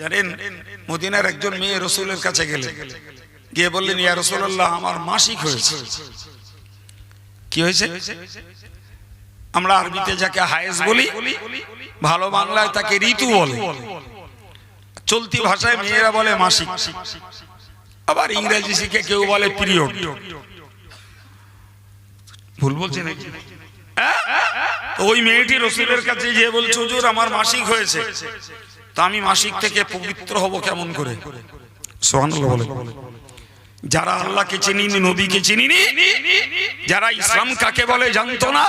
জানেন, মদিনার একজন মেয়ে রসুলের কাছে গেলেন গিয়ে বললেন, ইয়া রসুল্লাহ আমার মাসিক হয়েছে। কি হয়েছে? আমরা আরবিতে যাকে হায়েস বলি, ভালো বাংলায় তাকে ঋতু বলে। চলতি ভাষায় মেয়েরা বলে মাসিক। আবার ইংরেজি শিখে কেউ বলে পিরিয়ড। ভুল বলছে নাকি? হ্যাঁ? ওই মেয়েটি রসুলের কাছে যে বলছে, হুজুর, আমার মাসিক হয়েছে। তা আমি মাসিক থেকে পবিত্র হব কেমন করে? যারা আল্লাহকে চিনিনি নবীকে চিনিনি যারা ইসলাম কাকে বলে জানতো না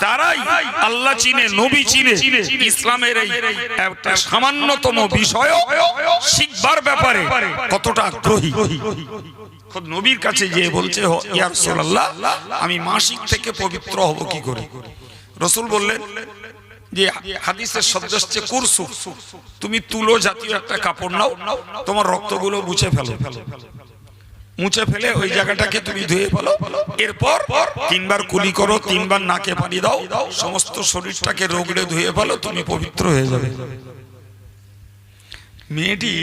তারাই আল্লাহ চিনে নবী চিনে। ইসলামের এই একটা সামান্যতম বিষয় শিখবার ব্যাপারে কতটা আগ্রহী। নবীর কাছে যে বলছে "হ, ইয়া রাসূলুল্লাহ আমি মাসিক থেকে পবিত্র হব কি করে? রসুল বললেন যে হাদিসের শব্দ হচ্ছে কুরসু। তুমি তুলো জাতীয় একটা কাপড় নাও, তোমার রক্তগুলো মুছে ফেলো। মুছে ফেলে ওই জায়গাটাকে তুমি ধুয়ে ফেলো। এরপর তিনবার কুলি করো, তিনবার নাকে পানি দাও, সমস্ত শরীরটাকে রোগড়ে ধুয়ে ফেলো, তুমি পবিত্র হয়ে যাবে। মেয়েটি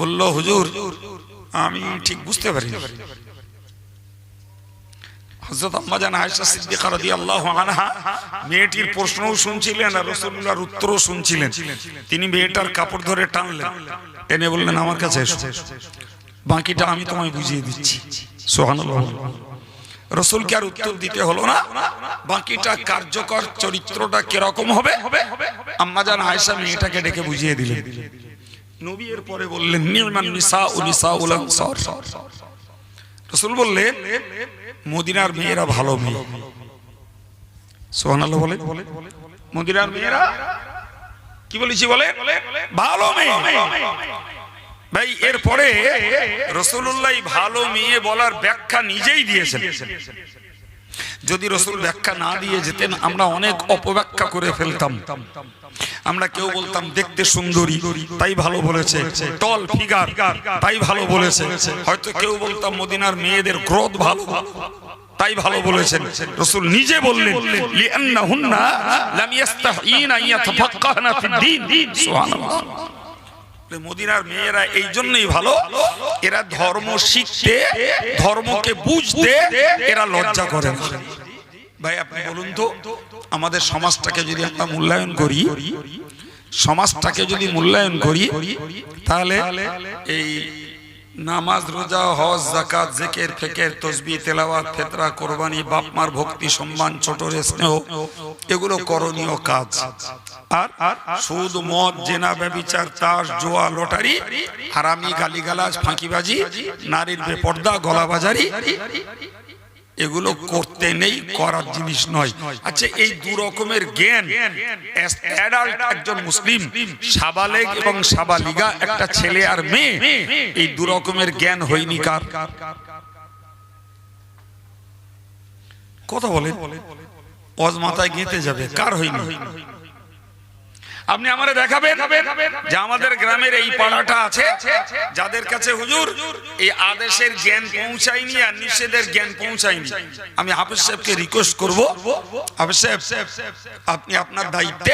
বলল, হুজুর, আমি ঠিক বুঝতে পারি আম্মাজান আয়েশা মেয়েটির প্রশ্নও শুনছিলেন আর উত্তরও শুনছিলেন। তিনি মেয়েটার কাপড় ধরে টানলেন। এনে বললেন, আমার কাছে বাকিটা আমি তোমায় বুঝিয়ে দিচ্ছি। রসুলকে আর উত্তর দিতে হলো না। বাকিটা কার্যকর চরিত্রটা কীরকম হবে? আম্মাজান আয়েশা মেয়েটাকে ডেকে বুঝিয়ে দিলেন। নবী এর পরে বললেন নির্মান নিসা ও নিসা উল আনসার। রসুল বললেন মদিনার মেয়েরা ভালো মেয়ে। সোহানাল বলে মদিনার মেয়েরা কি বলেছি বলে ভালো মেয়ে। ভাই, এরপরে রসুল্লাহ ভালো মেয়ে বলার ব্যাখ্যা নিজেই দিয়েছেন। যদি রসুল ব্যাখ্যা না দিয়ে যেতেন আমরা অনেক অপব্যাখ্যা করে ফেলতাম। আমরা কেউ বলতাম দেখতে সুন্দরী তাই ভালো বলেছে টল ফিগার তাই ভালো বলেছে। হয়তো কেউ বলতাম মদিনার মেয়েদের গ্রোথ ভালো। তাই ভালো বলেছেন। রসুল নিজে বললেন লিআন্নাহুন্না লাম ইয়াস্তাহিনা ইয়াতাফাক্কাহনা ফিদ-দীন সুবহানাল্লাহ। বলে মদিনার মেয়েরা এই জন্যই ভালো, এরা ধর্ম শিখতে, ধর্মকে বুঝতে এরা লজ্জা করে না। ভাই, আপনি বলুন তো, আমাদের সমাজটাকে যদি আমরা মূল্যায়ন করি, সমাজটাকে যদি মূল্যায়ন করি, তাহলে এই নামাজ, রোজা, হজ জাকাত জেকের, ফেকের, তসবি, তেলাওয়াত, ফেতরা, কোরবানি, বাপমার ভক্তি, সম্মান ছোটরে স্নেহ, এগুলো করণীয় কাজ। আর সুদ, মদ জোয়া, লটারি গালিগালাজ, ফাঁকিবাজি, নারীর বেপর্দা, গলাবাজারি, এগুলো করতে নেই, করার জিনিস নয়। আচ্ছা এই দু রকমের জ্ঞান adult একজন মুসলিম, সাবালেগ এবং সাবালিগা, একটা ছেলে আর মেয়ে, এই দু রকমের জ্ঞান হয়নি কার? কথা বলে মাথায় যাবে, কার হয়নি? আপনি আমারে দেখাবেন যে আমাদের গ্রামের এই পাড়াটা আছে যাদের কাছে হুজুর এই আদেশের জ্ঞান পৌঁছায়নি আর নিষেধের জ্ঞান পৌঁছায়নি। আমি হাফিজ সাহেবকে রিকোয়েস্ট করব। হাফিজ সাহেব আপনি আপনার দায়িত্বে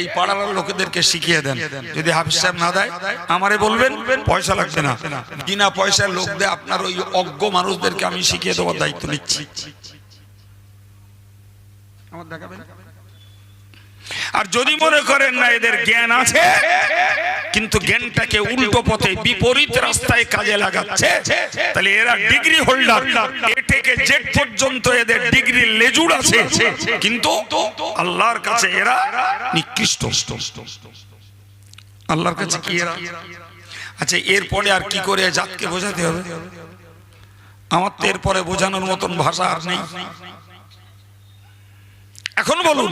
এই পাড়ার লোকেদেরকে শিখিয়ে দেন। যদি হাফিজ সাহেব না দেয় আমারে বলবেন পয়সা লাগবে না। বিনা পয়সার লোক দিয়ে আপনার ওই অজ্ঞ মানুষদেরকে আমি শিখিয়ে দেওয়ার দায়িত্ব নিচ্ছি। আমার দেখাবেন? আর যদি মনে করেন না এদের জ্ঞান আছে, কিন্তু জ্ঞানটাকে উল্টো পথে বিপরীত রাস্তায় কাজে লাগাচ্ছে, তাহলে এরা ডিগ্রি হোল্ডার এ থেকে জেড পর্যন্ত এদের ডিগ্রি লেজুর আছে। কিন্তু আল্লাহর কাছে এরা নিকৃষ্ট। আল্লাহর কাছে কি এরা? আচ্ছা এরপরে আর কি করে জাতকে বোঝাতে হবে? আমার তো এরপরে বোঝানোর মতন ভাষা আর নেই। এখন বলুন।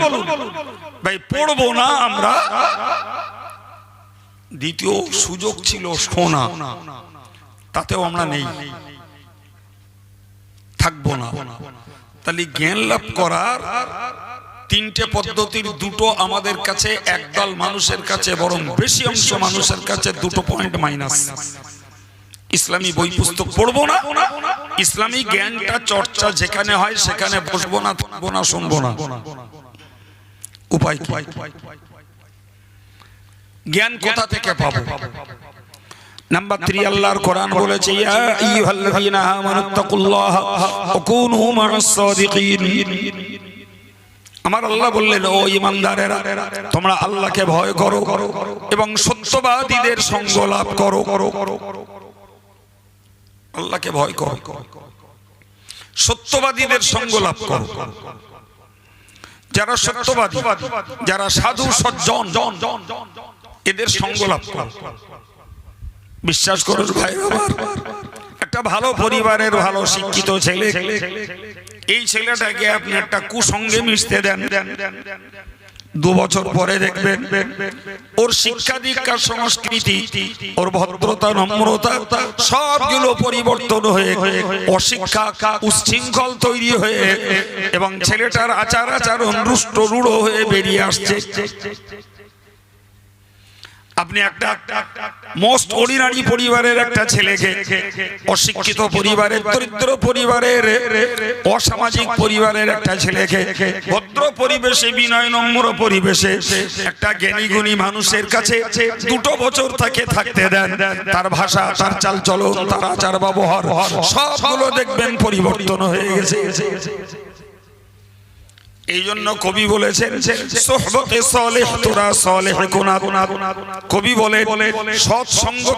ভাই, পড়ব না আমরা। দ্বিতীয় সুযোগ ছিল শোনা তাতেও আমরা নেই। থাকব না। তাহলে জ্ঞান লাভ করার তিনটে পদ্ধতির দুটো আমাদের কাছে, একদল মানুষের কাছে, বরং বেশি অংশ মানুষের কাছে দুটো পয়েন্ট মাইনাস ইসলামী বই পুস্তক পড়ব না। ইসলামী জ্ঞানটা চর্চা যেখানে হয়, সেখানে বসবো না, থাকব না, শুনব না। উপায় জ্ঞান কোথা থেকে পাবো? কোরআন বলেছে আমার আল্লাহ তোমরা আল্লাহকে ভয় করো এবং সত্যবাদীদের সঙ্গ লাভ করো। আল্লাহকে ভয় করো। সত্যবাদীদের সঙ্গ লাভ করো। যারা সত্যবাদী, যারা সাধু সজ্জন, এদের সঙ্গ লাভ করো। বিশ্বাস করুন ভাই একটা ভালো পরিবারের ভালো শিক্ষিত ছেলে, এই ছেলেটাকে আপনি একটা কুসঙ্গে মিশতে দেন দেন দেন দেন। দু বছর পরে দেখবেন ওর শিক্ষা দীক্ষার সংস্কৃতি, ওর ভদ্রতা, নম্রতা সবগুলো পরিবর্তন হয়ে অশিক্ষা, উচ্ছৃঙ্খল তৈরি হয়ে এবং ছেলেটার আচার আচরণ রুষ্ট রুড়ো হয়ে বেরিয়ে আসছে। আপনি একটা মোস্ট অর্ডিনারি পরিবারের একটা ছেলেকে, অশিক্ষিত পরিবারের, দরিদ্র পরিবারের, অসামাজিক পরিবারের একটা ছেলেকে, ভদ্র পরিবেশে, বিনয় নম্র পরিবেশে, একটা জ্ঞানী গুণী মানুষের কাছে দুটো বছর তাকে থাকতে দেন। তার ভাষা, তার চাল চলন, তার আচার ব্যবহার সবগুলো দেখবেন পরিবর্তন হয়ে গেছে। এই জন্য কবি বলে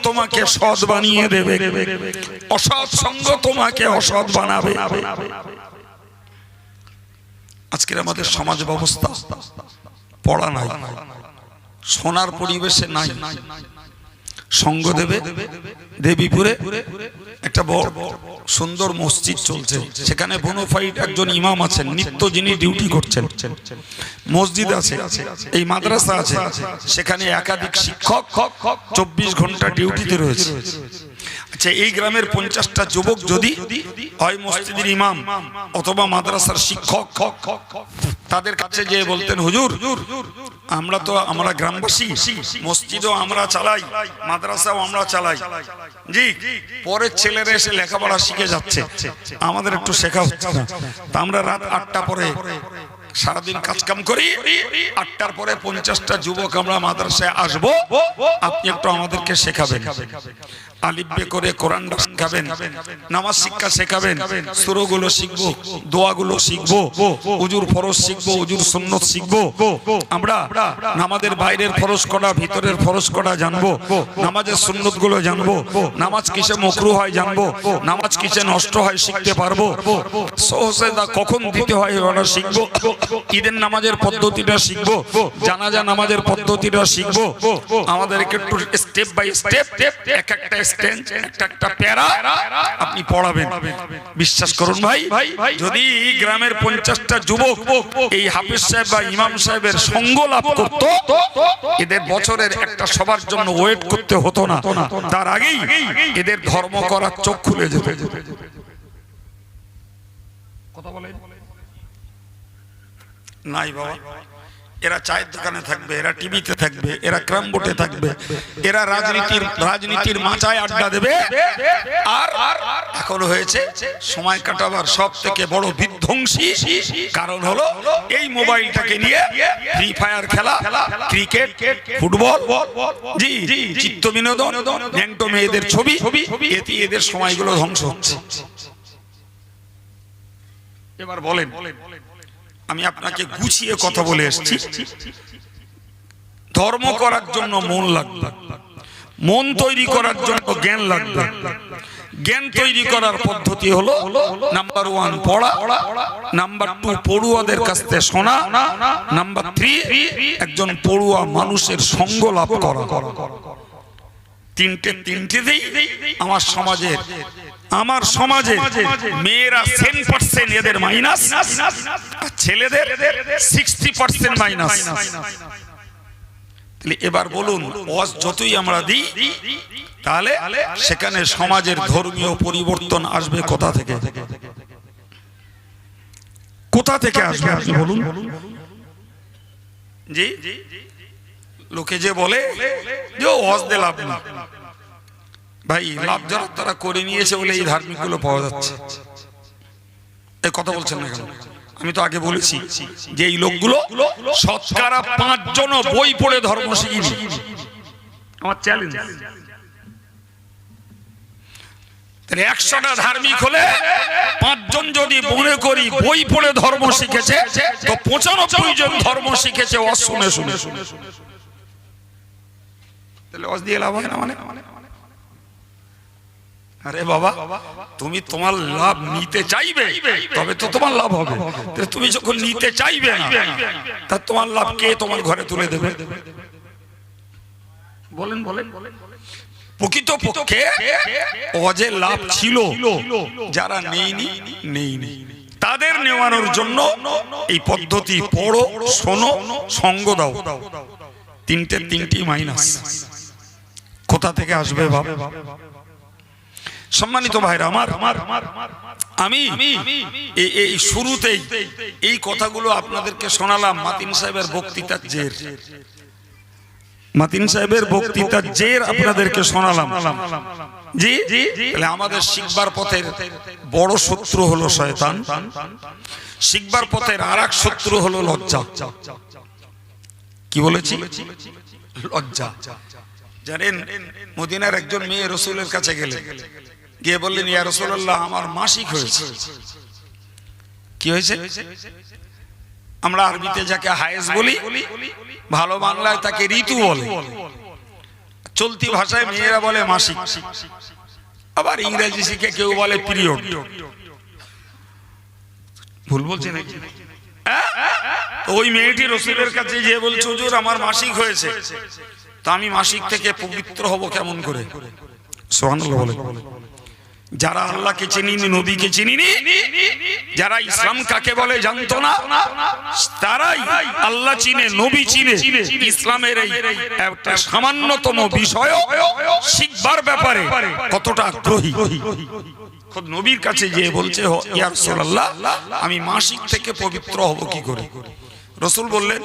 তোমাকে সৎ বানিয়ে দেবে, অসৎ সঙ্গ তোমাকে অসৎ বানাবে। আজকের আমাদের সমাজ ব্যবস্থা পড়া নাই, সোনার পরিবেশে নাই। সঙ্গ দেবে, দেবীপুরে একটা বড় সুন্দর মসজিদ চলছে। সেখানে বোনোফাইট একজন ইমাম আছেন, নিত্য যিনি ডিউটি করছেন। মসজিদ আছে, এই মাদ্রাসা আছে, সেখানে একাধিক শিক্ষক চব্বিশ ঘণ্টা ডিউটিতে রয়েছে। আচ্ছা এই গ্রামের পঞ্চাশটা যুবক যদি হয় মসজিদের ইমাম অথবা মাদ্রাসার শিক্ষক, তাদের কাছে যে বলতেন, হুজুর, আমরা তো, আমরা গ্রামবাসী, মসজিদও আমরা চালাই, মাদ্রাসাও আমরা চালাই। জি, পরের ছেলেরা এসে লেখাপড়া শিখে যাচ্ছে। আমাদের একটু শেখা হচ্ছে না। তা আমরা রাত আটটা পরে সারাদিন কাজকাম করি, আটটার পরে পঞ্চাশটা যুবক আমরা মাদ্রাসায় আসব। আপনি একটু আমাদেরকে শেখাবেন। আলিব্বে করে কোরআনটা শেখাবেন, নামাজ শিক্ষা শেখাবেন, সুরগুলো শিখব, দোয়াগুলো শিখব, উজুর ফরজ শিখব, উজুর সুন্নত শিখব। আমরা নামাজের বাইরের ফরজ করা ভিতরের ফরজ করা জানব, নামাজের সুন্নতগুলো জানব, নামাজ কিসে মকরু হয় জানব, নামাজ কিসে নষ্ট হয় শিখতে পারব সহসেদা কখন দিতে হয় ওরা শিখব, ঈদের নামাজের পদ্ধতিটা শিখব, জানাজা নামাজের পদ্ধতিটা শিখব, আমাদেরকে একটু স্টেপ বাই স্টেপ এক একটা আপনি পড়াবেন। বিশ্বাস করুন ভাই, যদি গ্রামের পঞ্চাশটা যুবক এই হাফিজ সাহেব বা ইমাম সাহেবের সঙ্গ লাভ করত, এদের বছরের একটা সবার জন্য ওয়েট করতে হতো না। তার আগেই এদের ধর্ম করার চোখ খুলে যেতে। কথা বলে নাই বাবা। এরা চায়ের দোকানে থাকবে, এরা টিভিতে থাকবে, এরা ক্রাম বোর্ডে থাকবে, এরা রাজনীতির রাজনীতির মাচায় আড্ডা দেবে, আর এখন হয়েছে সময় কাটাবার সব থেকে বড় বিধ্বংসী কারণ হলো এই মোবাইলটাকে নিয়ে ফ্রি ফায়ার খেলা, ক্রিকেট, ফুটবল জি, চিত্ত বিনোদন, ন্যাংটো মেয়েদের ছবি, এতে এদের সময়গুলো ধ্বংস হচ্ছে। এবার বলেন আমি আপনাকে গুছিয়ে কথা বলে এসেছি। ধর্ম করার জন্য মন লাগবে। মন তৈরি করার জন্য জ্ঞান লাগবে। জ্ঞান তৈরি করার পদ্ধতি হলো নাম্বার ওয়ান পড়া, নাম্বার টু পড়ুয়াদের কাছ থেকে শোনা, নাম্বার থ্রি একজন পড়ুয়া মানুষের সঙ্গ লাভ করা। তিনটে তিনটেতেই আমার সমাজের আমার সমাজে মেয়েরা সেন পার্সেন্ট এদের মাইনাস ছেলেদের সিক্সটি পার্সেন্ট মাইনাস এবার বলুন অজ যতই আমরা দিই, তাহলে সেখানে সমাজের ধর্মীয় পরিবর্তন আসবে কোথা থেকে? কোথা থেকে আসবে বলুন? লোকে যে বলে যে অজ দে লাভ না ভাই, লাভ যারা, তারা করে নিয়েছে বলে এই ধার্মিকগুলো পাওয়া যাচ্ছে। এই কথা বলছেন না কেন? আমি তো আগে বলেছি যে এই লোকগুলো শতকরা পাঁচ জন বই পড়ে ধর্ম শিখিনি আমার চ্যালেঞ্জ একশোটা ধার্মিক হলে পাঁচজন যদি মনে করি বই পড়ে ধর্ম শিখেছে, তো পঁচানব্বই জন ধর্ম শিখেছে অশুনে শুনে শুনে। তাহলে অস দিয়ে লাভ হয় না মানে? আরে বাবা তুমি তোমার লাভ নিতে চাইবে তবে তো তোমার লাভ হবে। তুমি যখন নিতে চাইবে তা তোমার লাভ কে তোমার ঘরে তুলে দেবে? বলেন বলেন। প্রকৃত পক্ষে অজে লাভ ছিল যারা নেইনি নেইনি তাদের নেওয়ানোর জন্য এই পদ্ধতি পড়ো শোনো সঙ্গ দাও। তিনটে তিনটি মাইনাস। কোথা থেকে আসবে সম্মানিত ভাইরা আমার, আমি এই- শুরুতেই এই কথাগুলো আপনাদেরকে শোনালাম মাতিন সাহেবের বক্তৃতার জের। মাতিন সাহেবের বক্তৃতার জের আপনাদেরকে শোনালাম। জি? তাহলে আমাদের শিখবার পথের বড় শত্রু হলো শয়তান। শিখবার পথের আর এক শত্রু হলো লজ্জা। কি বলেছি? লজ্জা। জানেন, মদিনার একজন মেয়ে রসুলের কাছে গেলে, গিয়ে বললেন, ইয়া রসুল্লাহ আমার মাসিক হয়েছে। কি হয়েছে? আমরা আরবিতে যাকে হায়েস বলি, ভালো বাংলায় তাকে ঋতু বলে। চলতি ভাষায় মেয়েরা বলে মাসিক। আবার ইংরেজি শিখে কেউ বলে পিরিয়ড। ভুল বলছে নাকি? হ্যাঁ? ওই মেয়েটি রসুলের কাছে যে বলছে আমার মাসিক হয়েছে। তো আমি মাসিক থেকে পবিত্র হব কেমন করে? যারা আল্লাহকে চিনিনি, নবীকে চিনিনি, যারা ইসলাম কাকে বলে জানতো না, তারাই আল্লাহ চিনে, নবী চিনে। ইসলামের এই একটা সামান্যতম বিষয় শিখবার ব্যাপারে কতটা আগ্রহী। নবীর কাছে যে বলছে, "হ- ইয়া আমি মাসিক থেকে পবিত্র হব কি করে? রসুল বললেন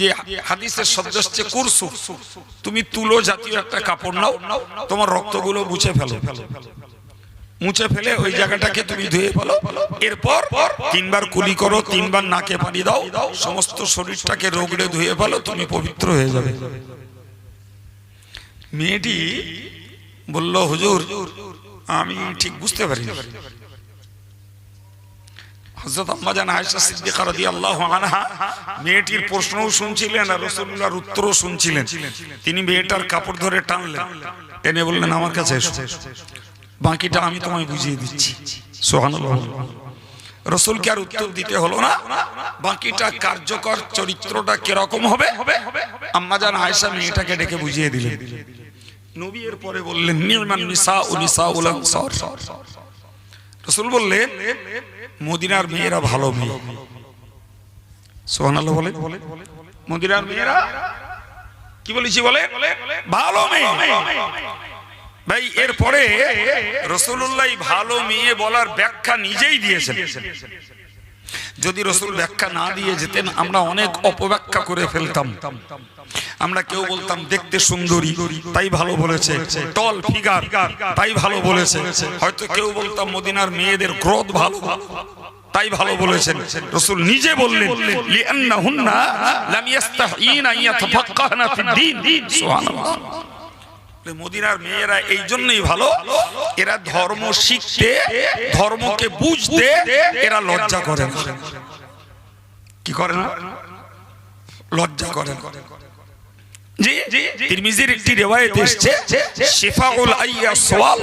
যে হাদিসের শব্দ হচ্ছে কুরসু তুমি তুলো জাতীয় একটা কাপড় নাও, তোমার রক্তগুলো মুছে ফেলো। মুছে ফেলে ওই জায়গাটাকে তুমি ধুয়ে ফেলো। এরপর তিনবার কুলি করো, তিনবার নাকে পানি দাও, সমস্ত শরীরটাকে রোগড়ে ধুয়ে ফেলো, তুমি পবিত্র হয়ে যাবে। মেয়েটি বলল, হুজুর, আমি ঠিক বুঝতে পারি হযরত আম্মাজান আয়েশা সিদ্দিকা রাদিয়াল্লাহু মেয়েটির প্রশ্নও শুনছিলেন আর রাসূলুল্লাহর উত্তরও শুনছিলেন। তিনি মেয়েটার কাপড় ধরে টানলেন। টেনে বললেন, আমার কাছে বাকিটা আমি তোমায় বুঝিয়ে দিচ্ছি। সুবহানাল্লাহ। রসুলকে আর উত্তর দিতে হলো না। বাকিটা কার্যকর চরিত্রটা কীরকম হবে? আম্মাজান আয়েশা মেয়েটাকে ডেকে বুঝিয়ে দিলেন। নবী এর পরে বললেন, নির্মাণ নিসা ও নিসা উল রসুল বললেন মদিনার মেয়েরা ভালো মেয়ে। সোহানাল্লাহ বলে, মদিনার মেয়েরা কি বলেছি বলে? ভালো মেয়ে। ভাই, এরপরে রসুল্লাহ ভালো মেয়ে বলার ব্যাখ্যা নিজেই দিয়েছেন। যদি রসুল ব্যাখ্যা না দিয়ে যেতেন, আমরা অনেক অপব্যাখ্যা করে ফেলতাম। আমরা কেউ বলতাম, দেখতে সুন্দরী, তাই ভালো বলেছে টল ফিগার তাই ভালো বলেছে। হয়তো কেউ বলতাম, মদিনার মেয়েদের ক্রোধ ভালো, তাই ভালো বলেছেন রসুল নিজে বললেন মদিনার মেয়েরা এই জন্যই ভালো, এরা ধর্ম শিখতে, ধর্মকে বুঝতে এরা লজ্জা করে কি করে না? লজ্জা করে একটি রেওয়ায়েত এসেছে, শিফাউল আইয়া সওয়াল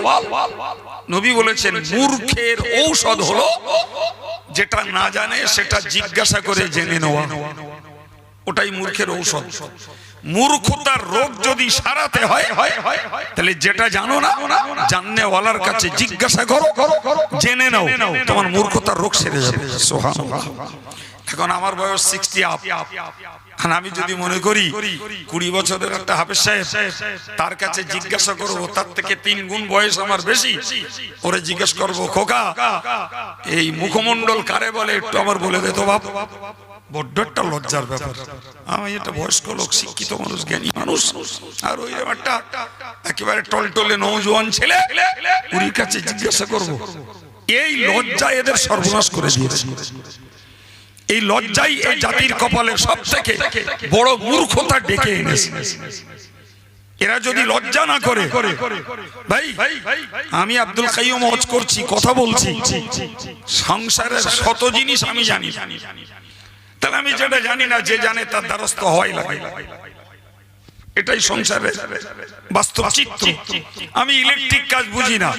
মূর্খের ঔষধ হলো যেটা না জানে সেটা জিজ্ঞাসা করে জেনে নেওয়া। ওটাই মূর্খের ঔষধ। মূর্খতার রোগ যদি সারাতে হয়, তাহলে যেটা জানো না, জাননেওয়ালার কাছে জিজ্ঞাসা করো, জেনে নাও, তোমার মূর্খতার রোগ সেরে যাবে। এখন আমার বয়স সিক্সটি আমি যদি মনে করি, কুড়ি বছরের একটা হাফেজ সাহেব, তার কাছে জিজ্ঞাসা করব, তার থেকে তিন গুণ বয়স আমার বেশি, ওরে জিজ্ঞেস করব, খোকা, এই মুখমন্ডল কারে বলে, একটু আমার বলে দে তো বাপ। বড্ড একটা লজ্জার ব্যাপার। আমি একটা বয়স্ক লোক, শিক্ষিত মানুষ, জ্ঞানী মানুষ, আর ওই একটা একেবারে টলটলে নৌজওয়ান ছেলে উরির কাছে জিজ্ঞাসা করব, এই লজ্জা এদের সর্বনাশ করে দিয়েছে। এই লজ্জাই এই জাতির কপালে সব থেকে বড় মূর্খতা ডেকে এনেছে। এরা যদি লজ্জা না করে, ভাই, আমি আব্দুল কাইম হজ করছি, কথা বলছি। সংসারের শত জিনিস আমি জানি জানি। তাহলে আমি যেটা জানি না, যে জানে তার দ্বারস্থ হয় লাগে এটাই সংসারের বাস্তব চিত্র। আমি ইলেকট্রিক কাজ বুঝি না।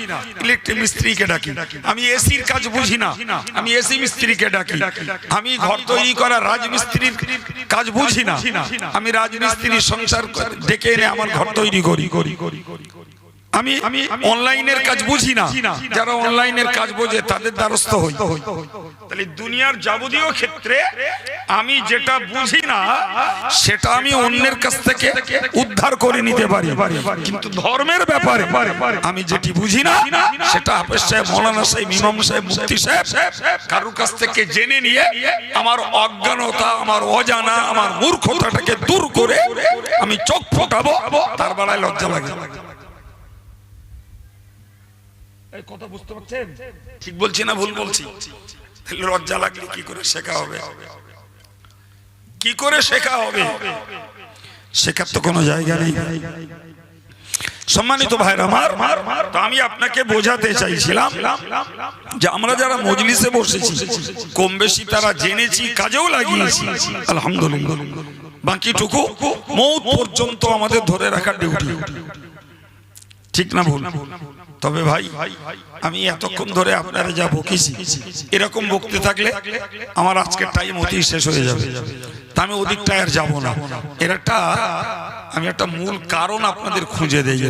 ইলেকট্রিক মিস্ত্রিকে ডাকি। আমি এসির কাজ বুঝি না। আমি এসি মিস্ত্রিকে ডাকি। আমি ঘর তৈরি করা রাজমিস্ত্রির কাজ বুঝি না। আমি রাজমিস্ত্রির সংসার ডেকে এনে আমার ঘর তৈরি করি করি করি। আমি আমি অনলাইনের কাজ বুঝি না। যারা অনলাইনের কাজ বোঝে, তাদের দ্বারস্থ হই। তাহলে দুনিয়ার যাবতীয় ক্ষেত্রে আমি যেটা বুঝি না, সেটা আমি অন্যের কাছ থেকে উদ্ধার করে নিতে পারি। কিন্তু ধর্মের ব্যাপারে আমি যেটি বুঝি না, সেটা হাফেজ সাহেব, মৌলানা সাহেব, ইমাম সাহেব, মুফতি সাহেব, কারোর কাছ থেকে জেনে নিয়ে আমার অজ্ঞানতা, আমার অজানা, আমার মূর্খতাটাকে দূর করে আমি চোখ ফোটাবো, তার বেলায় লজ্জা লাগে। কথা বুঝতে পারছেন? ঠিক বলছি না, ভুল বলছি? লজ্জা লাগলে কি করে শেখা হবে? কি করে শেখা হবে? শেখার তো কোনো জায়গা নেই। সম্মানিত ভাইরা আমার, তো আমি আপনাকে বোঝাতে চাইছিলাম যে আমরা যারা মজলিসে বসেছি, কম বেশি তারা জেনেছি, কাজেও লাগিয়েছি, আলহামদুলিল্লাহ। বাকিটুকু মৌত পর্যন্ত আমাদের ধরে রাখার ডিউটি ঠিক না ভুল? তবে ভাই, আমি এতক্ষণ ধরে আপনারা যা বকেছি, এরকম বকতে থাকলে আমার আজকের টাইম অতি শেষ হয়ে যাবে। তা আমি ওদিকটায় আর যাব না। এর একটা, আমি একটা মূল কারণ আপনাদের খুঁজে দেই।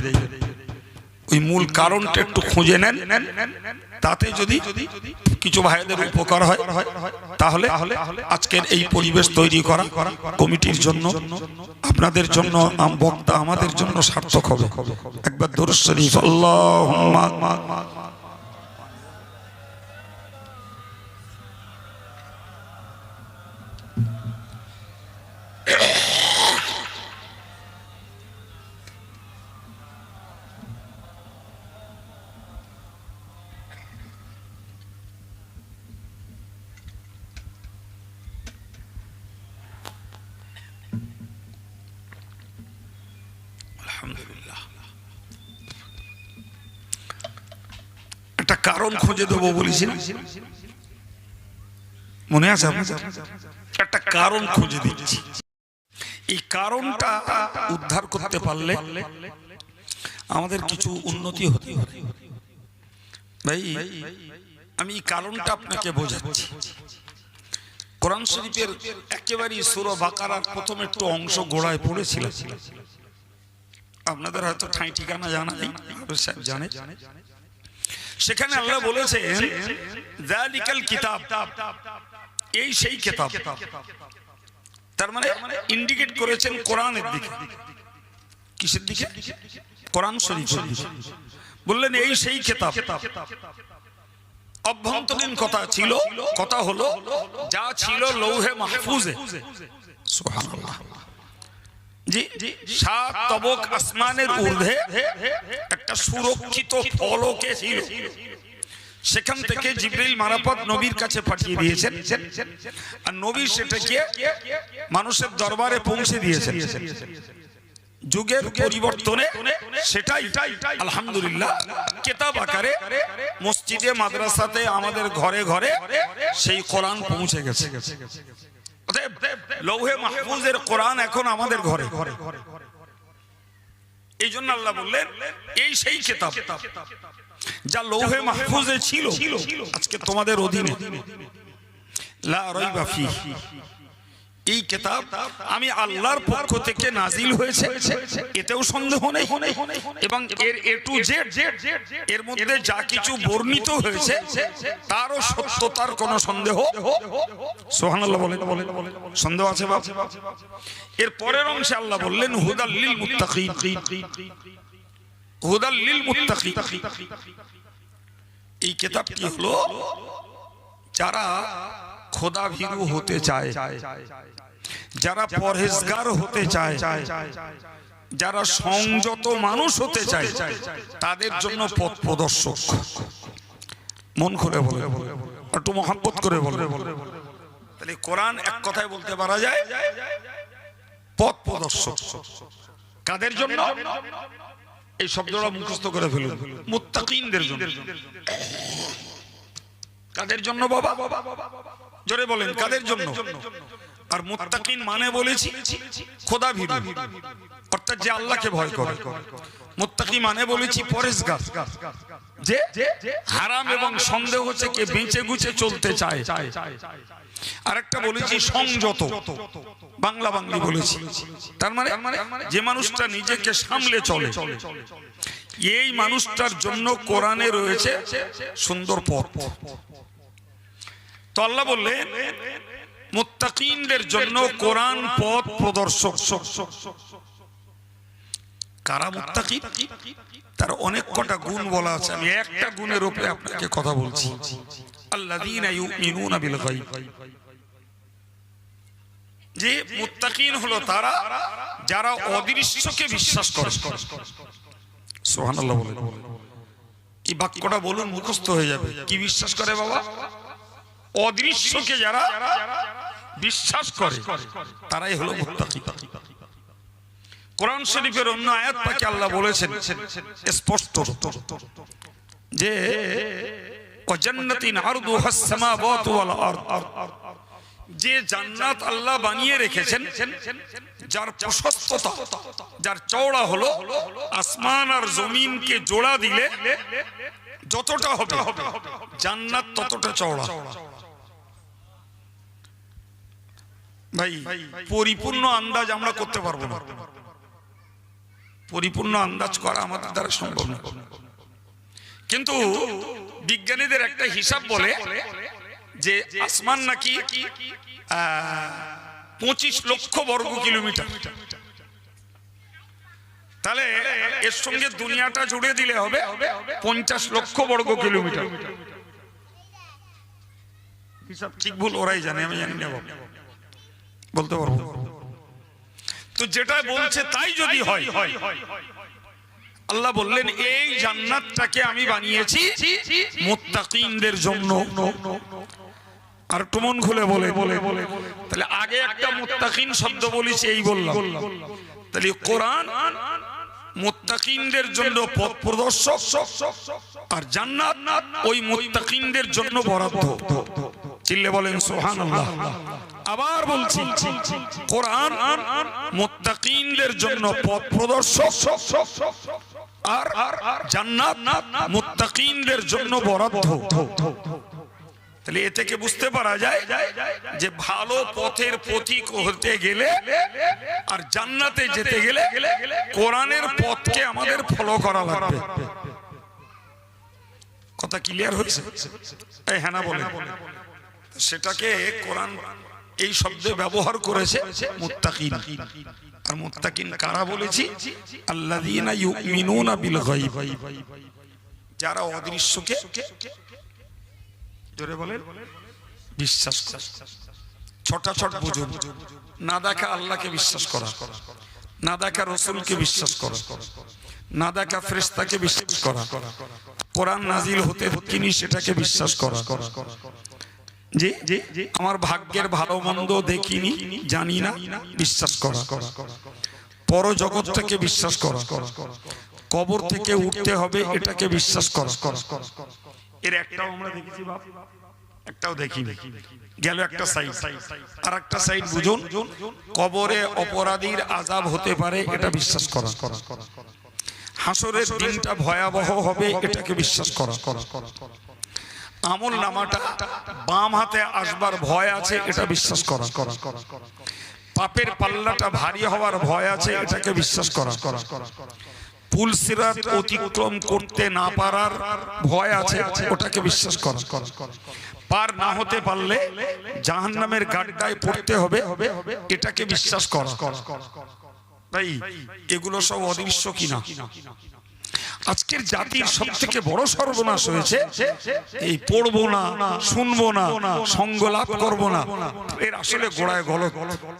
ওই মূল কারণটা একটু খুঁজে নেন। তাতে যদি কিছু ভাইদের উপকার হয়, তাহলে আজকের এই পরিবেশ তৈরি করা কমিটির জন্য আপনাদের জন্য বক্তা আমাদের জন্য সার্থক হবে। একবার দরুদ খুঁজে দেবো বলেছি মনে আছে একটা কারণ খুঁজে দিচ্ছি। এই কারণটা উদ্ধার করতে পারলে আমাদের কিছু উন্নতি হতে পারে। ভাই, আমি কারণটা আপনাকে বোঝাচ্ছি। কোরআন শরীফের একেবারেই সুর বাকারার প্রথম একটু অংশ গোড়ায় পড়েছিল আপনাদের হয়তো ঠাঁই ঠিকানা জানা নেই সাহেব জানে। সেখানে আল্লাহ বলেছেন জালিকাল কিতাব। এই সেই কিতাব। তার মানে ইন্ডিকেট করেছেন কোরআনের দিকে। কিসের দিকে? কোরআন শরীফের দিকে। বললেন এই সেই কিতাব। অভ্যন্তরীণ কথা ছিল কথা হলো যা ছিল লৌহে মাহফুজে। সুবহানাল্লাহ। সাত তবক আসমানের ঊর্ধ্বে একটা সুরক্ষিত ফলকে ছিল। সেখান থেকে জিব্রাইল মারাফত নবীর কাছে পাঠিয়ে দিয়েছেন। আর নবী সেটাকে মানুষের দরবারে পৌঁছে দিয়েছেন। যুগের পরিবর্তনে সেটাই আলহামদুলিল্লাহ কেতাব আকারে মসজিদে, মাদ্রাসাতে, আমাদের ঘরে ঘরে সেই কোরআন পৌঁছে গেছে। লৌহে মাহফুজের কোরআন এখন আমাদের ঘরে ঘরে এই জন্য আল্লাহ বললেন, এই সেই কেতাব যা লৌহে মাহফুজে ছিল, আজকে তোমাদের অধীনে লা রইবা ফিহি। এই কেতাব আমি আল্লাহর পক্ষ থেকে নাজিল হয়েছে। এতেও সন্দেহ নেই। এবং এর এ টু জেড এর মধ্যে যা কিছু বর্ণিত হয়েছে, তারও সত্যতার কোনো সন্দেহ। সন্দেহ আছে এর পরের অংশে আল্লাহ বললেন হুদাল্লিল হুদাল্লিল এই কেতাবটি হলো? যারা খোদা ভীরু হতে চায়। যারা পরহেজগার হতে চায়। যারা সংযত মানুষ হতে চায়। তাদের জন্য পথ প্রদর্শক। মন করে বলে। একটু মহাব্বত করে বলে। তাহলে কোরআন এক কথায় বলতে পারা যায় পথ প্রদর্শক। কাদের জন্য? এই শব্দটা মুখস্থ করে ফেলুন। মুত্তাকিনদের জন্য। কাদের জন্য বাবা? জোরে বলেন কাদের জন্য? আর মুত্তাকিন মানে বলেছি খোদা ভীরু। অর্থাৎ যে আল্লাহকে ভয় করে। মুত্তাকি মানে বলেছি পরেশগার। যে হারাম এবং সন্দেহ হচ্ছে কে বেঁচে গুছে চলতে চায়। আরেকটা বলেছি সংযত। বাংলা বাংলি বলেছি। তার মানে যে মানুষটা নিজেকে সামলে চলে। এই মানুষটার জন্য কোরআনে রয়েছে সুন্দর পথ। তো আল্লাহ বললেন মুত্তাকিনদের জন্য কোরআন পথ প্রদর্শক। কারা মুত্তাকি তার অনেক কটা গুণ বলা আছে। আমি একটা গুণের উপরে আপনাকে কথা বলছি। আল্লাযীনা ইউমিনুনা বিল গায়ব। যে মুত্তাকিন হলো তারা, যারা অদৃশ্যকে বিশ্বাস করে। সুবহানাল্লাহ বলে। এই বাক্যটা বলুন মুখস্থ হয়ে যাবে। কি বিশ্বাস করে বাবা? অদৃশ্যকে যারা বিশ্বাস করে, তারাই হলো কোরআন শরীফের অন্য আয়াত পাকে আল্লাহ বলেছেন, স্পষ্ট যে অজান্নাতিন আরদুহাস যে জান্নাত আল্লাহ বানিয়ে রেখেছেন, যার প্রশস্ততা, যার চওড়া হলো আসমান আর জমিনকে জোড়া দিলে যতটা হবে, জান্নাত ততটা চওড়া। ভাই, পরিপূর্ণ আন্দাজ আমরা করতে পারব না। পরিপূর্ণ আন্দাজ করা আমাদের দ্বারা সম্ভব না। কিন্তু বিজ্ঞানীদের একটা হিসাব বলে যে আসমান নাকি পঁচিশ লক্ষ বর্গ কিলোমিটার। তাহলে এর সঙ্গে দুনিয়াটা জুড়ে দিলে হবে পঞ্চাশ লক্ষ বর্গ কিলোমিটার। হিসাব ঠিক ভুল, ওরাই জানে, আমি জানি না। বলতে পারব? তো যেটা বলছে তাই যদি হয়, আল্লাহ বললেন, এই জান্নাতটাকে আমি বানিয়েছি মুত্তাকিনদের জন্য। আর একটু খুলে বলে বলে বলে তাহলে আগে একটা মুত্তাকিন শব্দ বলেছি এই বললাম। তাহলে কোরআন মুত্তাকিনদের জন্য পথ প্রদর্শক আর জান্নাত ওই মুত্তাকিনদের জন্য বরাদ্দ। চিল্লে বলেন, সুবহানাল্লাহ। আবার বলছি কোরআন মুত্তাকিনদের জন্য পথ প্রদর্শক আর জান্নাত মুত্তাকিনদের জন্য বরাদ্দ। তাহলে এ থেকে বুঝতে পারা যায় যে ভালো পথের পথিক হতে গেলে আর জান্নাতে যেতে গেলে কোরআনের পথকে আমাদের ফলো করা লাগবে। কথা ক্লিয়ার হয়েছে? হ্যাঁ না বলে। সেটাকে কোরআন এই শব্দে ব্যবহার করেছে আর কারা বলেছি? গায়ব। যারা অদৃশ্যকে বিশ্বাস করে। ছটা ছট বুঝুন। না দেখা আল্লাহকে বিশ্বাস করা। না দেখা রসুলকে বিশ্বাস করা। না দেখা ফ্রেস্তাকে বিশ্বাস করা। কোরআন নাজিল হতে কিনি সেটাকে বিশ্বাস করা। যে আমার ভাগ্যের ভালো মন্দ দেখিনি জানি না বিশ্বাস করা। পর জগৎটাকে বিশ্বাস করা। কবর থেকে উঠতে হবে এটাকে বিশ্বাস করা। এর একটাও আমরা দেখেছি একটাও দেখি গেল একটা সাইড আর একটা সাইড বুঝুন। কবরে অপরাধীর আজাব হতে পারে এটা বিশ্বাস করা। হাসরের দিনটা ভয়াবহ হবে এটাকে বিশ্বাস করা। আমল নামাটা বাম হাতে আসবার ভয় আছে, এটা বিশ্বাস করা। পাপের পাল্লাটা ভারী হওয়ার ভয় আছে, এটাকে বিশ্বাস করা। পুল সিরাত অতিক্রম করতে না পারার ভয় আছে, ওটাকে বিশ্বাস করা। পার না হতে পারলে জাহান্নামের গাড্ডায় পড়তে হবে, এটাকে বিশ্বাস করা। তাই এগুলো সব অদৃশ্য কিনা? আজকের জাতির সব থেকে বড় সর্বনাশ হয়েছে এই পড়ব না, শুনব না, সঙ্গ লাভ করব না। এর আসলে গোড়ায় গলত।